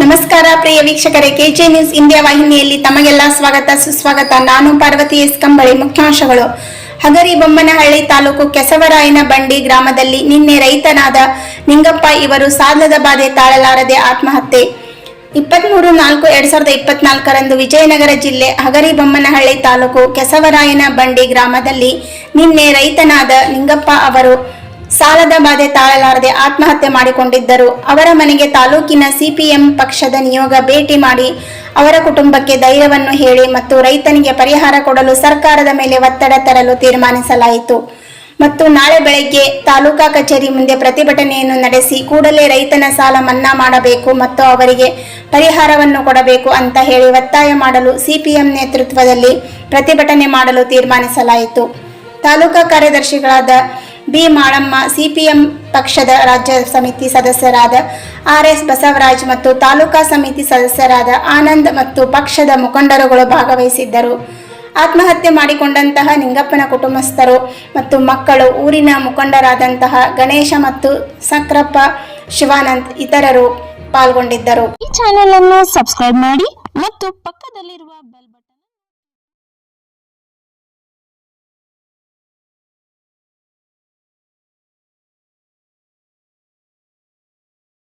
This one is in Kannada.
ನಮಸ್ಕಾರ ಪ್ರಿಯ ವೀಕ್ಷಕರೇ ಕೆಜೆ ನ್ಯೂಸ್ ಇಂಡಿಯಾ ವಾಹಿನಿಯಲ್ಲಿ ತಮಗೆಲ್ಲ ಸ್ವಾಗತ, ಸುಸ್ವಾಗತ. ನಾನು ಪಾರ್ವತಿ ಎಸ್ ಕಂಬಳಿ, ಮುಖ್ಯಾಂಶಗಳು. ಹಗರಿ ಬೊಮ್ಮನಹಳ್ಳಿ ತಾಲೂಕು ಕೆಸವರಾಯನ ಬಂಡಿ ಗ್ರಾಮದಲ್ಲಿ ನಿನ್ನೆ ರೈತನಾದ ನಿಂಗಪ್ಪ ಇವರು ಸಾಲದ ಬಾಧೆ ತಾಳಲಾರದೆ ಆತ್ಮಹತ್ಯೆ. ಇಪ್ಪತ್ಮೂರು ನಾಲ್ಕು ಎರಡ್ ಸಾವಿರದ ಇಪ್ಪತ್ನಾಲ್ಕರಂದು ವಿಜಯನಗರ ಜಿಲ್ಲೆ ಹಗರಿ ಬೊಮ್ಮನಹಳ್ಳಿ ತಾಲೂಕು ಕೆಸವರಾಯನ ಬಂಡಿ ಗ್ರಾಮದಲ್ಲಿ ನಿನ್ನೆ ರೈತನಾದ ನಿಂಗಪ್ಪ ಅವರು ಸಾಲದ ಬಾಧೆ ತಾಳಲಾರದೆ ಆತ್ಮಹತ್ಯೆ ಮಾಡಿಕೊಂಡಿದ್ದರು. ಅವರ ಮನೆಗೆ ತಾಲೂಕಿನ ಸಿಪಿಎಂ ಪಕ್ಷದ ನಿಯೋಗ ಭೇಟಿ ಮಾಡಿ ಅವರ ಕುಟುಂಬಕ್ಕೆ ಧೈರ್ಯವನ್ನು ಹೇಳಿ ಮತ್ತು ರೈತನಿಗೆ ಪರಿಹಾರ ಕೊಡಲು ಸರ್ಕಾರದ ಮೇಲೆ ಒತ್ತಡ ತರಲು ತೀರ್ಮಾನಿಸಲಾಯಿತು. ಮತ್ತು ನಾಳೆ ಬೆಳಗ್ಗೆ ತಾಲೂಕಾ ಕಚೇರಿ ಮುಂದೆ ಪ್ರತಿಭಟನೆಯನ್ನು ನಡೆಸಿ ಕೂಡಲೇ ರೈತನ ಸಾಲ ಮನ್ನಾ ಮಾಡಬೇಕು ಮತ್ತು ಅವರಿಗೆ ಪರಿಹಾರವನ್ನು ಕೊಡಬೇಕು ಅಂತ ಹೇಳಿ ಒತ್ತಾಯ ಮಾಡಲು ಸಿಪಿಎಂ ನೇತೃತ್ವದಲ್ಲಿ ಪ್ರತಿಭಟನೆ ಮಾಡಲು ತೀರ್ಮಾನಿಸಲಾಯಿತು. ತಾಲೂಕಾ ಕಾರ್ಯದರ್ಶಿಗಳಾದ ಬಿ ಮಾಳಮ್ಮ, ಸಿಪಿಎಂ ಪಕ್ಷದ ರಾಜ್ಯ ಸಮಿತಿ ಸದಸ್ಯರಾದ ಆರ್ ಎಸ್ ಬಸವರಾಜ್ ಮತ್ತು ತಾಲೂಕಾ ಸಮಿತಿ ಸದಸ್ಯರಾದ ಆನಂದ್ ಮತ್ತು ಪಕ್ಷದ ಮುಖಂಡರುಗಳು ಭಾಗವಹಿಸಿದ್ದರು. ಆತ್ಮಹತ್ಯೆ ಮಾಡಿಕೊಂಡಂತಹ ನಿಂಗಪ್ಪನ ಕುಟುಂಬಸ್ಥರು ಮತ್ತು ಮಕ್ಕಳು, ಊರಿನ ಮುಖಂಡರಾದಂತಹ ಗಣೇಶ ಮತ್ತು ಸಕ್ರಪ್ಪ ಶಿವಾನಂದ್ ಇತರರು ಪಾಲ್ಗೊಂಡಿದ್ದರು. ಈ ಚಾನೆಲ್ ಅನ್ನು ಸಬ್ಸ್ಕ್ರೈಬ್ ಮಾಡಿ ಮತ್ತು ಪಕ್ಕದಲ್ಲಿರುವ ಬೆಲ್ ಬಟನ್